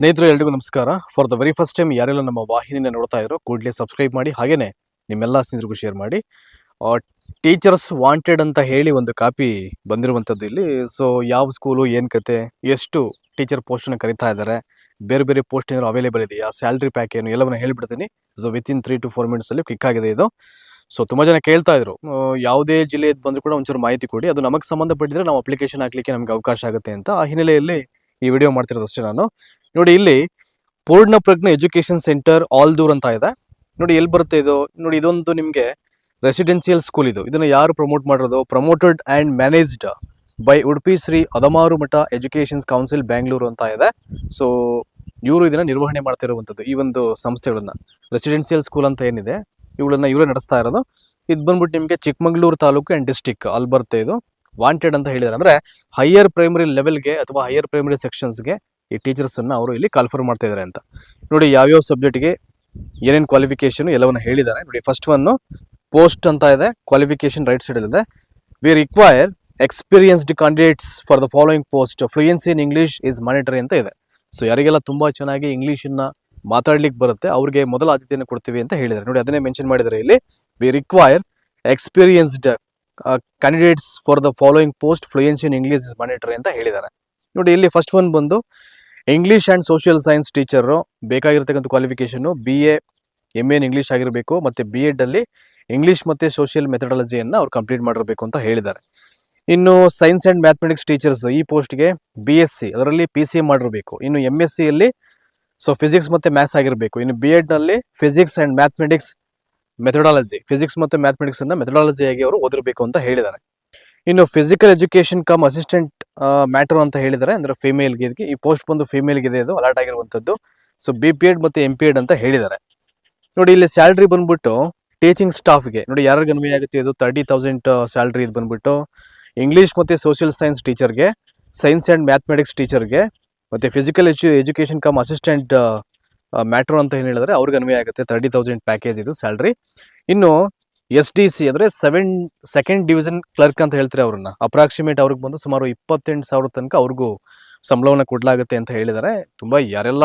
ಸ್ನೇಹಿತರು, ಎಲ್ರಿಗೂ ನಮಸ್ಕಾರ. For the very first time ಯಾರೆಲ್ಲ ನಮ್ಮ ವಾಹಿನಿನ ನೋಡ್ತಾ ಇದ್ರು, ಕೂಡಲೇ ಸಬ್ಸ್ಕ್ರೈಬ್ ಮಾಡಿ, ಹಾಗೇನೆ ನಿಮ್ಮೆಲ್ಲ ಸ್ನೇಹಿತರಿಗೂ ಶೇರ್ ಮಾಡಿ. ಟೀಚರ್ಸ್ ವಾಂಟೆಡ್ ಅಂತ ಹೇಳಿ ಒಂದು ಕಾಪಿ ಬಂದಿರುವಂಥದ್ದು ಇಲ್ಲಿ. ಸೊ ಯಾವ ಸ್ಕೂಲು ಏನು ಕತೆ, ಎಷ್ಟು ಟೀಚರ್ ಪೋಸ್ಟನ್ನು ಕರಿತಾ ಇದ್ದಾರೆ ಬೇರೆ ಬೇರೆ ಪೋಸ್ಟ್ ಏನಾದ್ರು ಅವೈಲೇಬಲ್ ಇದೆಯಾ ಸ್ಯಾಲ್ರಿ ಪ್ಯಾಕ್ ಏನು, ಎಲ್ಲವನ್ನ ಹೇಳ್ಬಿಡ್ತೀನಿ. So within three to four ಮಿನಿಟ್ಸಲ್ಲಿ click ಆಗಿದೆ ಇದು. ಸೊ ತುಂಬ ಜನ ಕೇಳ್ತಾ ಇದ್ರು. ಯಾವುದೇ ಜಿಲ್ಲೆಯದ್ದು ಬಂದರೂ ಕೂಡ ಒಂಚೂರು ಮಾಹಿತಿ ಕೊಡಿ. ಅದು ನಮಗೆ ಸಂಬಂಧಪಟ್ಟಿದ್ರೆ ನಾವು ಅಪ್ಲಿಕೇಶನ್ ಹಾಕ್ಲಿಕ್ಕೆ ನಮಗೆ ಅವಕಾಶ ಆಗುತ್ತೆ ಅಂತ ಆ ಹಿನ್ನೆಲೆಯಲ್ಲಿ ಈ ವಿಡಿಯೋ ಮಾಡ್ತಿರೋದು ಅಷ್ಟೇ ನಾನು. ನೋಡಿ ಇಲ್ಲಿ ಪೂರ್ಣ ಪ್ರಜ್ಞ ಎಜುಕೇಶನ್ ಸೆಂಟರ್ ಆಲ್ ದೂರ್ ಅಂತ ಇದೆ. ನೋಡಿ ಎಲ್ಲಿ ಬರುತ್ತೆ ಇದು? ನೋಡಿ ಇದೊಂದು ನಿಮಗೆ ರೆಸಿಡೆನ್ಸಿಯಲ್ ಸ್ಕೂಲ್ ಇದು. ಇದನ್ನು ಯಾರು ಪ್ರಮೋಟ್ ಮಾಡಿರೋದು? Promoted and managed by Udupi Shri Adamaru Mutt educations council Bangalore ಅಂತ ಇದೆ. ಸೊ ಇವರು ಇದನ್ನ ನಿರ್ವಹಣೆ ಮಾಡ್ತಿರುವಂಥದ್ದು ಈ ಒಂದು ಸಂಸ್ಥೆಗಳನ್ನ. ರೆಸಿಡೆನ್ಸಿಯಲ್ ಸ್ಕೂಲ್ ಅಂತ ಏನಿದೆ ಇವುಗಳನ್ನ ಇವರೇ ನಡೆಸ್ತಾ ಇರೋದು. ಇದು ಬಂದ್ಬಿಟ್ಟು ನಿಮಗೆ ಚಿಕ್ಕಮಗಳೂರು ತಾಲೂಕು ಆ್ಯಂಡ್ ಡಿಸ್ಟಿಕ್ ಅಲ್ಲಿ ಬರುತ್ತೆ ಇದು. ವಾಂಟೆಡ್ ಅಂತ ಹೇಳಿದ್ದಾರೆ ಅಂದ್ರೆ ಹೈಯರ್ ಪ್ರೈಮರಿ ಲೆವೆಲ್ಗೆ ಅಥವಾ ಹೈಯರ್ ಪ್ರೈಮರಿ ಸೆಕ್ಷನ್ಸ್ಗೆ ಈ ಟೀಚರ್ಸ್ ಅನ್ನ ಅವರು ಇಲ್ಲಿ ಕಾಲ್ಫರ್ ಮಾಡ್ತಾ ಇದ್ದಾರೆ ಅಂತ. ನೋಡಿ ಯಾವ್ಯಾವ ಸಬ್ಜೆಕ್ಟ್ಗೆ ಏನೇನು ಕ್ವಾಲಿಫಿಕೇಶನ್ ಎಲ್ಲವನ್ನ ಹೇಳಿದ್ದಾರೆ. ನೋಡಿ ಫಸ್ಟ್ ಒನ್ ಪೋಸ್ಟ್ ಅಂತ ಇದೆ ಕ್ವಾಲಿಫಿಕೇಶನ್ ರೈಟ್ ಸೈಡ್ ಇದೆ we require experienced candidates for the following post fluency in English is mandatory ಅಂತ ಇದೆ. ಸೊ ಯಾರಿಗೆಲ್ಲ ತುಂಬಾ ಚೆನ್ನಾಗಿ ಇಂಗ್ಲಿಷನ್ನ ಮಾತಾಡ್ಲಿಕ್ಕೆ ಬರುತ್ತೆ, ಅವ್ರಿಗೆ ಮೊದಲ ಆದ್ಯತೆಯನ್ನು ಕೊಡ್ತೀವಿ ಅಂತ ಹೇಳಿದ್ದಾರೆ. ನೋಡಿ ಅದನ್ನೇ ಮೆನ್ಷನ್ ಮಾಡಿದ್ದಾರೆ ಇಲ್ಲಿ. We require experienced candidates for the following post fluency in English is monetary ಅಂತ ಹೇಳಿದ್ದಾರೆ. ನೋಡಿ ಇಲ್ಲಿ ಫಸ್ಟ್ ಒನ್ ಬಂದು English and social science teacher ಬೇಕಾಗಿರ್ತಕ್ಕಂಥ qualification B A M N English ಆಗಿರಬೇಕು ಮತ್ತು ಬಿ ಎಡ್ಡಲ್ಲಿ ಇಂಗ್ಲಿಷ್ ಮತ್ತು ಸೋಷಿಯಲ್ ಮೆಥಡಾಲಜಿಯನ್ನು ಅವ್ರು ಕಂಪ್ಲೀಟ್ ಮಾಡಿರಬೇಕು ಅಂತ ಹೇಳಿದ್ದಾರೆ. ಇನ್ನು ಸೈನ್ಸ್ ಆ್ಯಂಡ್ ಮ್ಯಾಥಮೆಟಿಕ್ಸ್ ಟೀಚರ್ಸ್ ಈ ಪೋಸ್ಟ್ಗೆ ಬಿ ಎಸ್ ಸಿ ಅದರಲ್ಲಿ ಪಿ ಸಿ ಮಾಡಿರಬೇಕು. ಇನ್ನು ಎಂ ಎಸ್ ಸಿಯಲ್ಲಿ ಸೊ ಫಿಸಿಕ್ಸ್ ಮತ್ತು ಮ್ಯಾಥ್ಸ್ ಆಗಿರಬೇಕು. ಇನ್ನು B ಎಡ್ನಲ್ಲಿ physics and mathematics methodology physics ಮತ್ತು ಮ್ಯಾಥಮೆಟಿಕ್ಸನ್ನು ಮೆಥಡಾಲಜಿಯಾಗಿ ಅವರು ಓದಿರಬೇಕು ಅಂತ ಹೇಳಿದ್ದಾರೆ. ಇನ್ನು physical education cum assistant master ಅಂತ ಹೇಳಿದರೆ. ಅಂದರೆ ಫಿಮೇಲ್ಗೆ ಇದಕ್ಕೆ ಈ ಪೋಸ್ಟ್ ಬಂದು ಫಿಮೇಲ್ಗೆ ಇದೆ ಅದು ಅಲರ್ಟ್ ಆಗಿರುವಂಥದ್ದು ಸೊ ಬಿ ಪಿ ಎಡ್ ಮತ್ತು ಎಂ ಪಿ ಎಡ್ ಅಂತ ಹೇಳಿದ್ದಾರೆ ನೋಡಿ, ಇಲ್ಲಿ ಸ್ಯಾಲ್ರಿ ಬಂದ್ಬಿಟ್ಟು ಟೀಚಿಂಗ್ ಸ್ಟಾಫ್ಗೆ ನೋಡಿ ಯಾರಿಗೆ ಅನ್ವಯ ಆಗುತ್ತೆ? ಇದು ತರ್ಟಿ ತೌಸಂಡ್ ಸ್ಯಾಲ್ರಿ ಇದು ಬಂದ್ಬಿಟ್ಟು ಇಂಗ್ಲೀಷ್ ಮತ್ತು ಸೋಷಿಯಲ್ ಸೈನ್ಸ್ ಟೀಚರ್ಗೆ ಸೈನ್ಸ್ ಆ್ಯಂಡ್ ಮ್ಯಾಥಮೆಟಿಕ್ಸ್ ಟೀಚರ್ಗೆ ಮತ್ತು ಫಿಸಿಕಲ್ ಎಜು ಎಜುಕೇಷನ್ ಕಮ್ ಅಸಿಸ್ಟೆಂಟ್ ಮ್ಯಾಟ್ರ್ ಅಂತ ಏನು ಹೇಳಿದ್ರೆ. ಅವ್ರಿಗೆ ಅನ್ವಯ ಆಗುತ್ತೆ ತರ್ಟಿ ತೌಸಂಡ್ ಪ್ಯಾಕೇಜ್ ಇದು ಸ್ಯಾಲ್ರಿ ಇನ್ನು ಎಸ್ ಟಿ ಸಿ ಅಂದರೆ ಸೆವೆನ್ ಸೆಕೆಂಡ್ ಡಿವಿಷನ್ ಕ್ಲರ್ಕ್ ಅಂತ ಹೇಳ್ತಾರೆ ಅವ್ರನ್ನ. ಅಪ್ರಾಕ್ಸಿಮೇಟ್ ಅವ್ರಿಗೆ ಬಂದು ಸುಮಾರು ಇಪ್ಪತ್ತೆಂಟು ಸಾವಿರ ತನಕ ಅವ್ರಿಗೂ ಸಂಬಳವನ್ನು ಕೊಡಲಾಗುತ್ತೆ ಅಂತ ಹೇಳಿದ್ದಾರೆ ತುಂಬ ಯಾರೆಲ್ಲ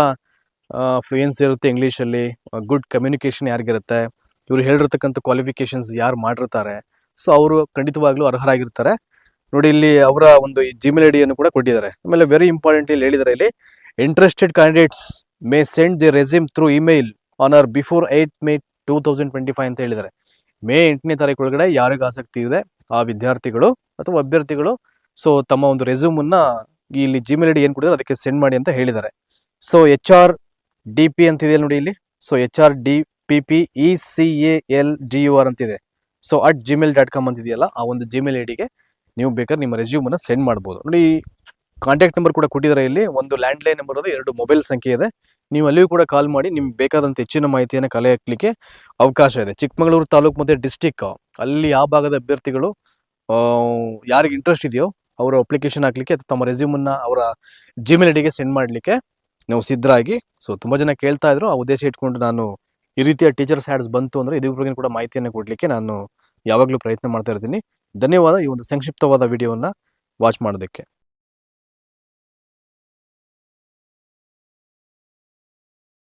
ಫ್ಲೂಯೆನ್ಸ್ ಇರುತ್ತೆ ಇಂಗ್ಲೀಷಲ್ಲಿ ಗುಡ್ ಕಮ್ಯುನಿಕೇಷನ್ ಯಾರಿಗಿರುತ್ತೆ, ಇವರು ಹೇಳಿರ್ತಕ್ಕಂಥ ಕ್ವಾಲಿಫಿಕೇಶನ್ಸ್ ಯಾರು ಮಾಡಿರ್ತಾರೆ ಸೊ ಅವರು ಖಂಡಿತವಾಗ್ಲೂ ಅರ್ಹರಾಗಿರ್ತಾರೆ. ನೋಡಿ, ಇಲ್ಲಿ ಅವರ ಒಂದು ಜಿಮೇಲ್ ಐ ಡಿಯನ್ನು ಕೂಡ ಕೊಟ್ಟಿದ್ದಾರೆ. ಆಮೇಲೆ ವೆರಿ ಇಂಪಾರ್ಟೆಂಟ್ ಇಲ್ಲಿ ಹೇಳಿದ್ದಾರೆ ಇಲ್ಲಿ interested candidates may send the resume through email on or before eight May two thousand twenty five ಅಂತ ಹೇಳಿದ್ದಾರೆ ಮೇ ಎಂಟನೇ ತಾರೀಕು ಒಳಗಡೆ ಯಾರಿಗೆ ಆಸಕ್ತಿ ಇದೆ ಆ ವಿದ್ಯಾರ್ಥಿಗಳು ಅಥವಾ ಅಭ್ಯರ್ಥಿಗಳು ಸೊ ತಮ್ಮ ಒಂದು ರೆಸ್ಯೂಮ್ ಅನ್ನ ಇಲ್ಲಿ ಜಿಮೇಲ್ ಐಡಿ ಏನು ಕೊಡಿದ್ರೆ ಅದಕ್ಕೆ ಸೆಂಡ್ ಮಾಡಿ ಅಂತ ಹೇಳಿದ್ದಾರೆ. So H R D P ಅಂತ ಇದೆ ನೋಡಿ ಇಲ್ಲಿ. So H R D P P E C A L G U R ಅಂತಿದೆ. So at Gmail dot com ಅಂತಿದೆಯಲ್ಲ, ಆ ಒಂದು ಜಿಮೇಲ್ ಐ ಡಿಗೆ ನೀವು ಬೇಕಾದ್ರೆ ನಿಮ್ಮ ರೆಸ್ಯೂಮ್ ಅನ್ನ ಸೆಂಡ್ ಮಾಡ್ಬೋದು. ನೋಡಿ ಕಾಂಟ್ಯಾಕ್ಟ್ ನಂಬರ್ ಕೂಡ ಕೊಟ್ಟಿದ್ದಾರೆ ಇಲ್ಲಿ. ಒಂದು ಲ್ಯಾಂಡ್ಲೈನ್ ನಂಬರ್ ಇದೆ ಎರಡು ಮೊಬೈಲ್ ಸಂಖ್ಯೆ ಇದೆ. ನೀವು ಅಲ್ಲಿಯೂ ಕೂಡ ಕಾಲ್ ಮಾಡಿ ನಿಮ್ಗೆ ಬೇಕಾದಂಥ ಹೆಚ್ಚಿನ ಮಾಹಿತಿಯನ್ನು ಕಲೆ ಹಾಕ್ಲಿಕ್ಕೆ ಅವಕಾಶ ಇದೆ. ಚಿಕ್ಕಮಗಳೂರು ತಾಲೂಕು ಮತ್ತು ಡಿಸ್ಟಿಕ್ ಅಲ್ಲಿ ಆ ಭಾಗದ ಅಭ್ಯರ್ಥಿಗಳು ಯಾರಿಗೆ ಇಂಟ್ರೆಸ್ಟ್ ಇದೆಯೋ ಅವರು ಅಪ್ಲಿಕೇಶನ್ ಹಾಕ್ಲಿಕ್ಕೆ ಅಥವಾ ತಮ್ಮ ರೆಸ್ಯೂಮನ್ನು ಅವರ ಜಿಮೇಲ್ ಐಡಿಗೆ ಸೆಂಡ್ ಮಾಡಲಿಕ್ಕೆ ನಾವು ಸಿದ್ಧರಾಗಿ ಸೊ ತುಂಬ ಜನ ಕೇಳ್ತಾ ಇದ್ರು. ಆ ಉದ್ದೇಶ ಇಟ್ಕೊಂಡು ನಾನು ಈ ರೀತಿಯ ಟೀಚರ್ಸ್ ಹ್ಯಾಡ್ಸ್ ಬಂತು ಅಂದರೆ ಇದ್ರ ಬಗ್ಗೆ ಕೂಡ ಮಾಹಿತಿಯನ್ನು ಕೊಡಲಿಕ್ಕೆ ನಾನು ಯಾವಾಗಲೂ ಪ್ರಯತ್ನ ಮಾಡ್ತಾ ಇರ್ತೀನಿ. ಧನ್ಯವಾದ ಈ ಒಂದು ಸಂಕ್ಷಿಪ್ತವಾದ ವಿಡಿಯೋವನ್ನು ವಾಚ್ ಮಾಡೋದಕ್ಕೆ.